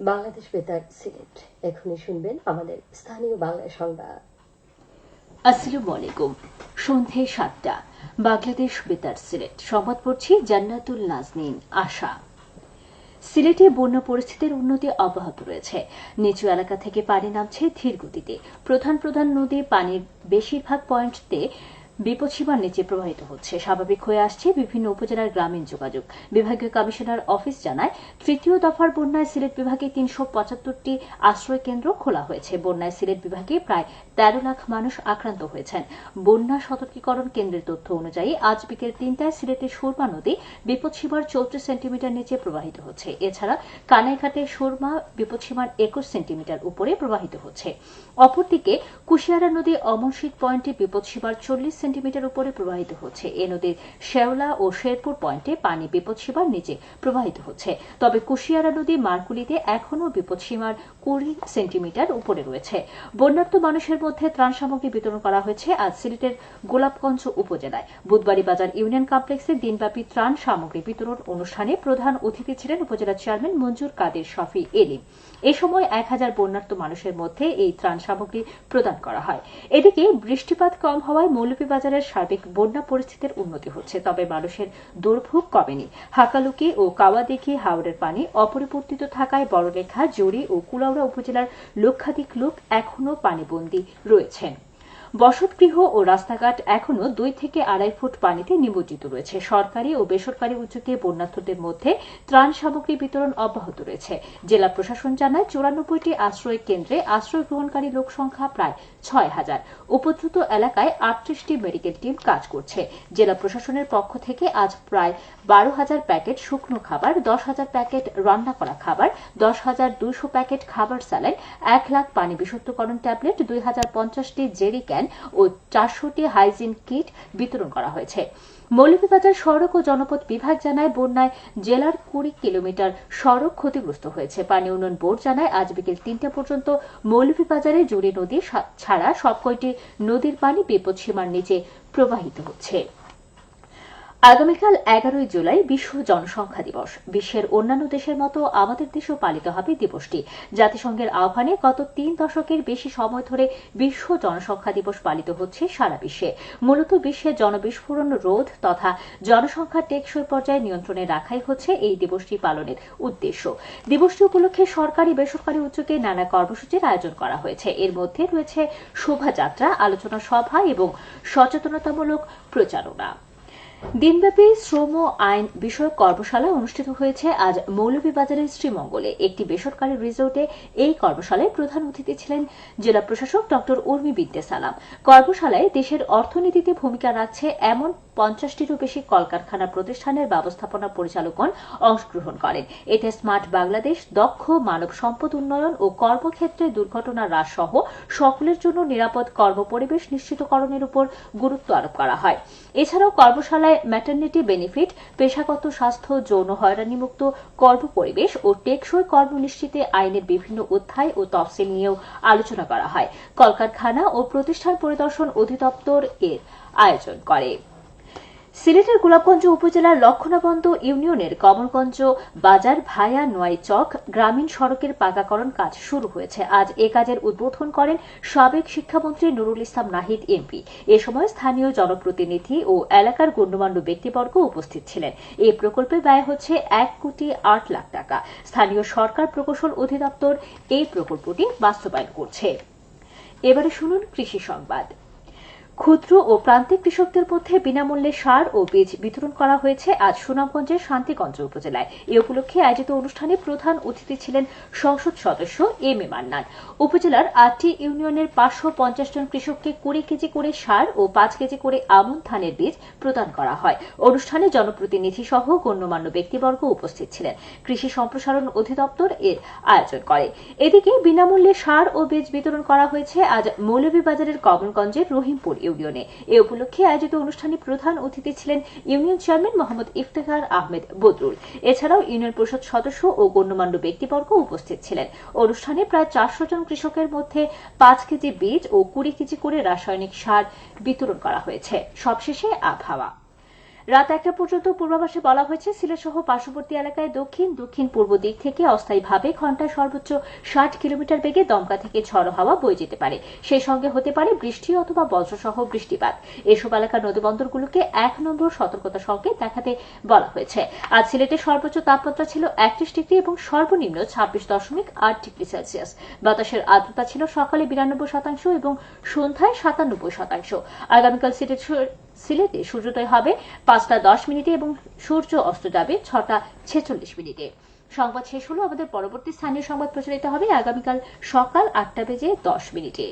বাংলাদেশ বেতার সিলেট। এখনই শুনবেন আমাদের স্থানীয় বাংলা সংবাদ। আসসালামু আলাইকুম। সন্ধে সাতটা। বাংলাদেশ বেতার সিলেট। সংবাদ পড়ছি জান্নাতুল নাজনীন, আশা। সিলেটে বন্যা পরিস্থিতির উন্নতি অব্যাহত রয়েছে। নিচু এলাকা থেকে পানি নামছে ধীর গতিতে প্রধান প্রধান নদী পানির বেশিরভাগ পয়েন্টতে বিপদসীমার নিচে প্রবাহিত হচ্ছে। স্বাভাবিক হয়ে আসছে বিভিন্ন উপজেলার গ্রামীণ যোগাযোগ। বিভাগীয় কমিশনার অফিস জানায়, তৃতীয় দফার বন্যায় সিলেট বিভাগে তিনশো পঁচাত্তরটি আশ্রয় কেন্দ্র খোলা হয়েছে। বন্যায় সিলেট বিভাগে প্রায় তেরো লাখ মানুষ আক্রান্ত হয়েছেন। বন্যা সতর্কীকরণ কেন্দ্রের তথ্য অনুযায়ী আজ বিকেল তিনটায় সিলেটের সুরমা নদী বিপদসীমার চৌত্রিশ সেন্টিমিটার নিচে প্রবাহিত হচ্ছে। এছাড়া কানাইঘাটের সুরমা বিপদসীমার একুশ সেন্টিমিটার উপরে প্রবাহিত হচ্ছে। অপরদিকে কুশিয়ারা নদী অমরশীত পয়েন্টে বিপদসীমার চল্লিশ সেন্টিমিটার উপরে প্রবাহিত হচ্ছে। এ নদীর শেওলা ও শেরপুর পয়েন্টে পানি বিপদসীমার নিচে প্রবাহিত হচ্ছে। তবে কুশিয়ারা নদী মারকুলিতে এখনও বিপদসীমার কুড়ি সেন্টিমিটার উপরে রয়েছে। বন্যার্ত মানুষের মধ্যে ত্রাণ সামগ্রী বিতরণ করা হয়েছে আজ সিলেটের গোলাপগঞ্জ উপজেলায়। বুধবাড়ি বাজার ইউনিয়ন কমপ্লেক্সে দিনব্যাপী ত্রাণ সামগ্রী বিতরণ অনুষ্ঠানে প্রধান অতিথি ছিলেন উপজেলা চেয়ারম্যান মঞ্জুর কাদের শফি এলিম। এ সময় এক হাজার বন্যার্ত মানুষের মধ্যে এই ত্রাণ সামগ্রী প্রদান করা হয়। এদিকে বৃষ্টিপাত কম হওয়ায় মৌলভীবাজারের সার্বিক বন্যা পরিস্থিতির উন্নতি হচ্ছে, তবে মানুষের দুর্ভোগ কমেনি। হাকালুকি ও কাওয়াদিঘি হাওড়ের পানি অপরিবর্তিত থাকায় বড়লেখা জড়ি ও কুলাউড়া উপজেলার লক্ষাধিক লোক এখনও পানিবন্দী রয়েছেন। বসতগৃহ ও রাস্তাঘাট এখনও দুই থেকে আড়াই ফুট পানিতে নিমজ্জিত রয়েছে। সরকারি ও বেসরকারি উদ্যোগে বন্যার্থদের মধ্যে ত্রাণ সামগ্রী বিতরণ অব্যাহত রয়েছে। জেলা প্রশাসন জানায় চুরানব্বইটি আশ্রয় কেন্দ্রে আশ্রয় গ্রহণকারী লোক সংখ্যা প্রায় ছয় হাজার। উপদ্রুত এলাকায় আটত্রিশটি মেডিকেল টিম কাজ করছে। জেলা প্রশাসনের পক্ষ থেকে আজ প্রায় বারো হাজার প্যাকেট শুকনো খাবার, দশ হাজার প্যাকেট রান্না করা খাবার, দশ হাজার দুইশো প্যাকেট খাবার স্যালাইন, এক লাখ পানি বিশুদ্ধকরণ ট্যাবলেট, দুই হাজার পঞ্চাশটি জেরি ক্যান ও চারশোটি হাইজিন কিট বিতরণ করা হয়েছে। মৌলভীবাজার সড়ক ও জনপথ বিভাগ জানায়, বন্যায় জেলার কুড়ি কিলোমিটার সড়ক ক্ষতিগ্রস্ত হয়েছে। পানি উন্নয়ন বোর্ড জানায়, আজ বিকেল তিনটা পর্যন্ত মৌলভীবাজারে জুড়ে নদী ছাড়া ছাড়া সবকয়টি নদীর পানি বিপদসীমার নিচে প্রবাহিত হচ্ছে। আগামীকাল এগারোই জুলাই বিশ্ব জনসংখ্যা দিবস। বিশ্বের অন্যান্য দেশের মতো আমাদের দেশেও পালিত হবে দিবসটি। জাতিসংঘের আহ্বানে গত তিন দশকের বেশি সময় ধরে বিশ্ব জনসংখ্যা দিবস পালিত হচ্ছে সারা বিশ্বে। মূলত বিশ্বে জনবিস্ফোরণ রোধ তথা জনসংখ্যা টেকসই পর্যায়ে নিয়ন্ত্রণে রাখাই হচ্ছে এই দিবসটি পালনের উদ্দেশ্য। দিবসটি উপলক্ষে সরকারি বেসরকারি উদ্যোগে নানা কর্মসূচির আয়োজন করা হয়েছে। এর মধ্যে রয়েছে শোভাযাত্রা, আলোচনা সভা এবং সচেতনতামূলক প্রচারণা। দিনব্যাপী শ্রম আইন বিষয়ক কর্মশালা অনুষ্ঠিত হয়েছে আজ মৌলভীবাজারের শ্রীমঙ্গলে। একটি বেসরকারি রিসোর্টে এই কর্মশালায় প্রধান অতিথি ছিলেন জেলা প্রশাসক ড উর্মি বিদ্যাসালাম কর্মশালায় দেশের অর্থনীতিতে ভূমিকা রাখছে এমন পঞ্চাশটিরও বেশি কলকারখানা প্রতিষ্ঠানের ব্যবস্থাপনা পরিচালকগণ অংশগ্রহণ করেন। এতে স্মার্ট বাংলাদেশ, দক্ষ মানব সম্পদ উন্নয়ন ও কর্মক্ষেত্রে দুর্ঘটনা হ্রাস সহ সকলের জন্য নিরাপদ কর্মপরিবেশ নিশ্চিতকরণের উপর গুরুত্ব আরোপ করা হয়। এছাড়াও কর্মশালায় ম্যাটার্নিটি বেনিফিট পেশাগত স্বাস্থ্য, যৌন হয়রানিমুক্ত কর্মপরিবেশ ও টেকসই কর্ম নিশ্চিতে আইনের বিভিন্ন অধ্যায় ও তফসিল নিয়েও আলোচনা করা হয়। কলকারখানা ও প্রতিষ্ঠান পরিদর্শন অধিদপ্তর এর আয়োজন করে। সিলেটের গোলাপগঞ্জ উপজেলার লক্ষণাবন্দ ইউনিয়নের কমলগঞ্জ বাজার ভায়া নোয়াই চক গ্রামীণ সড়কের পাকাকরণ কাজ শুরু হয়েছে। আজ এ কাজের উদ্বোধন করেন সাবেক শিক্ষামন্ত্রী নুরুল ইসলাম নাহিদ এমপি। এ সময় স্থানীয় জনপ্রতিনিধি ও এলাকার গণ্যমান্য ব্যক্তিবর্গ উপস্থিত ছিলেন। এই প্রকল্পে ব্যয় হচ্ছে এক কোটি আট লাখ টাকা। স্থানীয় সরকার প্রকৌশল অধিদপ্তর এই প্রকল্পটি বাস্তবায়ন করছে। এবারে শুনুন কৃষি সংবাদ। ক্ষুদ্র ও প্রান্তিক কৃষকদের মধ্যে বিনামূল্যে সার ও বীজ বিতরণ করা হয়েছে আজ সুনামগঞ্জের শান্তিগঞ্জ উপজেলায়। এ উপলক্ষে আয়োজিত অনুষ্ঠানে প্রধান অতিথি ছিলেন সংসদ সদস্য এম এ মান্নান। উপজেলার আটটি ইউনিয়নের পাঁচশো পঞ্চাশ জন কৃষককে কুড়ি কেজি করে সার ও পাঁচ কেজি করে আমন ধানের বীজ প্রদান করা হয়। অনুষ্ঠানে জনপ্রতিনিধি সহ গণ্যমান্য ব্যক্তিবর্গ উপস্থিত ছিলেন। কৃষি সম্প্রসারণ অধিদপ্তর এর আয়োজন করে। এদিকে বিনামূল্যে সার ও বীজ বিতরণ করা হয়েছে আজ মৌলভীবাজারের কমলগঞ্জের রহিমপুর ইউনিয়নে এ উপলক্ষে আয়োজিত অনুষ্ঠানে প্রধান অতিথি ছিলেন ইউনিয়ন চেয়ারম্যান মোহাম্মদ ইফতেখার আহমেদ বদরুল। এছাড়াও ইউনিয়ন পরিষদ সদস্য ও গণ্যমান্য ব্যক্তিবর্গ উপস্থিত ছিলেন। অনুষ্ঠানে প্রায় চারশো জন কৃষকের মধ্যে পাঁচ কেজি বীজ ও কুড়ি কেজি করে রাসায়নিক সার বিতরণ করা হয়েছে। সবশেষে আবহাওয়া। রাত একটা পর্যন্ত পূর্বাভাসে বলা হয়েছে সিলেট সহ পার্শ্ববর্তী এলাকায় দক্ষিণ দক্ষিণ পূর্ব দিক থেকে অস্থায়ীভাবে ঘন্টায় সর্বোচ্চ ষাট কিলোমিটার বেগে দমকা থেকে ঝড়ো হাওয়া বয়ে যেতে পারে। সেই সঙ্গে হতে পারে বৃষ্টি অথবা বজ্রসহ বৃষ্টিপাত। এসব এলাকার নদীবন্দরগুলোকে এক নম্বর সতর্কতা সংকেত দেখাতে বলা হয়েছে। আজ সিলেটের সর্বোচ্চ তাপমাত্রা ছিল একত্রিশ ডিগ্রি এবং সর্বনিম্ন ছাব্বিশ দশমিক আট ডিগ্রি সেলসিয়াস। বাতাসের আর্দ্রতা ছিল সকালে বিরানব্বই শতাংশ এবং সন্ধ্যায় সাতানব্বই শতাংশ। আগামীকাল সিলেট সিলেটে সূর্যোদয় হবে পাঁচটা দশ মিনিটে এবং সূর্য অস্ত যাবে ছটা ছেচল্লিশ মিনিটে। সংবাদ শেষ হলো। আমাদের পরবর্তী স্থানীয় সংবাদ প্রচারিত হবে আগামীকাল সকাল আটটা বেজে দশ মিনিটে।